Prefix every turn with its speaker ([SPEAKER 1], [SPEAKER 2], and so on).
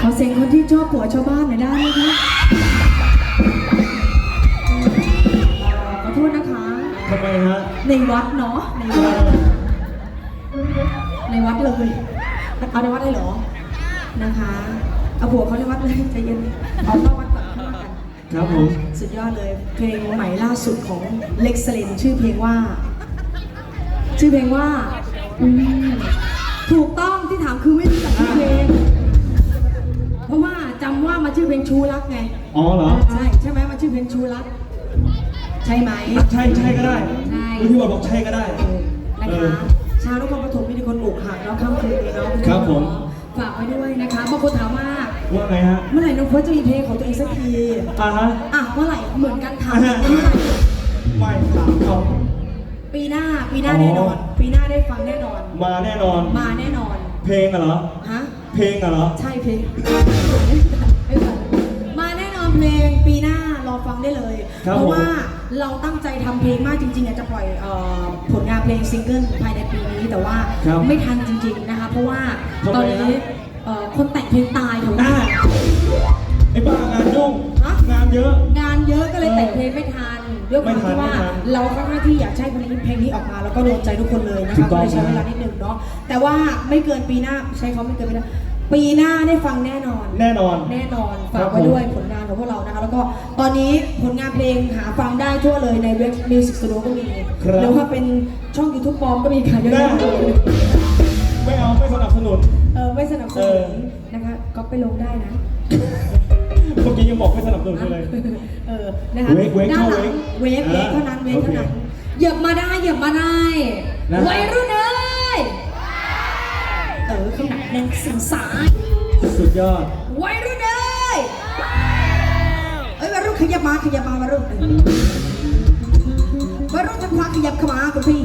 [SPEAKER 1] ขอเสียงคนที่ชอบผัวชาวบ้านหน่อยได้ไหมคะขอโทษนะคะ
[SPEAKER 2] ทำไมฮะ
[SPEAKER 1] ในวัดเนาะใน
[SPEAKER 2] เอ
[SPEAKER 1] วัด
[SPEAKER 2] อ
[SPEAKER 1] ในวัดเลยเอาในวัดเลยเหรอนะคะเอาผัวเขาในวัดเลยใจเย็นเอานอกวัดก่อนเข้ามากัน
[SPEAKER 2] ครับผม
[SPEAKER 1] สุดยอดเลยเพลงใหม่ล่าสุดของเล็กซ์เลนชื่อเพลงว่า ชื่อเพลงว่าอืมถูกต้องที่ถามคือไม่รู้จักชื่อเพลง เพราะว่าจำว่ามาชื่อเพลงชูรักไง
[SPEAKER 2] อ๋อเหรอ
[SPEAKER 1] ใช่ใช่ไหมมันชื่อเพลงชูรัก ใช่ไหม
[SPEAKER 2] อะใช่ใช่ก็ได้
[SPEAKER 1] ใช่
[SPEAKER 2] คุณพี่บอลบอกใช่ก็ได้
[SPEAKER 1] เออนะ
[SPEAKER 2] เอ
[SPEAKER 1] คะ
[SPEAKER 2] อ
[SPEAKER 1] ชาวนครปฐมมีแต่คนอกหักแล้วค่ำคืนนี้เนาะณ
[SPEAKER 2] ครับผม
[SPEAKER 1] ฝากไว้ด้วยนะคะบางคนถามว่า
[SPEAKER 2] ว่าไงฮะ
[SPEAKER 1] เมื่อไหร่น้องเพิร์ทจะมีเพลงของตัวเองสักที
[SPEAKER 2] อ่าฮะ
[SPEAKER 1] อะเมื่อไหร่เหมือนกันถาม
[SPEAKER 2] อ่าฮะ
[SPEAKER 1] เมื่อไหร่
[SPEAKER 2] ไม่ถามเขา
[SPEAKER 1] ปีหน้าปีหน้า
[SPEAKER 2] อ๋อ
[SPEAKER 1] แน่นอนปีหน้าได้ฟังแน่นอน
[SPEAKER 2] มาแน่นอน
[SPEAKER 1] มาแน่นอน
[SPEAKER 2] เพลงอะเหรอ
[SPEAKER 1] ฮะ
[SPEAKER 2] เพลงอะเหรอ
[SPEAKER 1] ใช่เพลงไม่ทันมาแน่นอนเพลงปีหน้ารอฟังได้เลย
[SPEAKER 2] ครับ
[SPEAKER 1] เพราะ
[SPEAKER 2] ผม
[SPEAKER 1] ว่าเราตั้งใจทำเพลงมากจริงๆอะจะปล่อยเอ่อผลงานเพลงซิงเกิลภายในปีนี้แต่ว่า
[SPEAKER 2] ครับ
[SPEAKER 1] ไม่ทันจริงๆนะคะเพราะว่า
[SPEAKER 2] ทำไม
[SPEAKER 1] ตอนนี้
[SPEAKER 2] ฮะ
[SPEAKER 1] เอ่อคนแต่งเพลงตายแถวห
[SPEAKER 2] อ่า
[SPEAKER 1] น้า
[SPEAKER 2] ไอ้บ้างานยุ่ง
[SPEAKER 1] ฮะ
[SPEAKER 2] งานเยอะ
[SPEAKER 1] งานเยอะก็เลยแต่งเพลงไม่ทันด้วยความที่ว่า
[SPEAKER 2] ไม่ทัน
[SPEAKER 1] เราค่อนข้างที่อยากใช้เพลงนี้เพลงนี้ออกมา แล้วก็โดนใจทุกคนเลยนะ
[SPEAKER 2] ถู
[SPEAKER 1] คะ
[SPEAKER 2] กต้
[SPEAKER 1] ก็
[SPEAKER 2] อง
[SPEAKER 1] เลยใช้เวลานิดนึงเนาะแต่ว่าไม่เกินปีหน้าใช้เขาไม่เกินปีหน้า ปีหน้าได้ฟังแน่นอน
[SPEAKER 2] แน่นอน
[SPEAKER 1] แน่นอน
[SPEAKER 2] ครั
[SPEAKER 1] ฝาก
[SPEAKER 2] บ
[SPEAKER 1] ไว้ด้วยผลงานของพวกเรานะคะ แล้วก็ตอนนี้ผลงานเพลงหาฟังได้ทั่วเลยในเว็บ Music Studio ก็มี
[SPEAKER 2] ครับ
[SPEAKER 1] หรือว่าเป็นช่อง YouTube ปลอมก็มีค่ะเยอะแยะ
[SPEAKER 2] ได้ไม่เอาไม่สนับสนุน
[SPEAKER 1] เออไม่สนับส
[SPEAKER 2] เอ
[SPEAKER 1] นุ
[SPEAKER 2] อ
[SPEAKER 1] นนะคะก็ไปลงได้นะ
[SPEAKER 2] เมื่อกี้ยังบอกไม่สนับสนุนเลย
[SPEAKER 1] เออนะคะ
[SPEAKER 2] เวกเวก
[SPEAKER 1] ด้านหลัง
[SPEAKER 2] เข้า
[SPEAKER 1] เว
[SPEAKER 2] เว
[SPEAKER 1] ก
[SPEAKER 2] ก
[SPEAKER 1] เวก
[SPEAKER 2] อ่า
[SPEAKER 1] เท่านั้นเวก
[SPEAKER 2] โอเค
[SPEAKER 1] เท่านั้นเหยียบมาได้เหยียบมาได้
[SPEAKER 2] นะ
[SPEAKER 1] วัยรุ่นเอ้ยเอ อขนาดแน่นสื่อสาย
[SPEAKER 2] สุดยอด
[SPEAKER 1] วัยรุ่นเอ้ยเอ้ยวัยรุ่นขยับมาขยับมาวัยรุ่นเออวัยรุ่นทางขวาขยับเข้ามาคุณพี่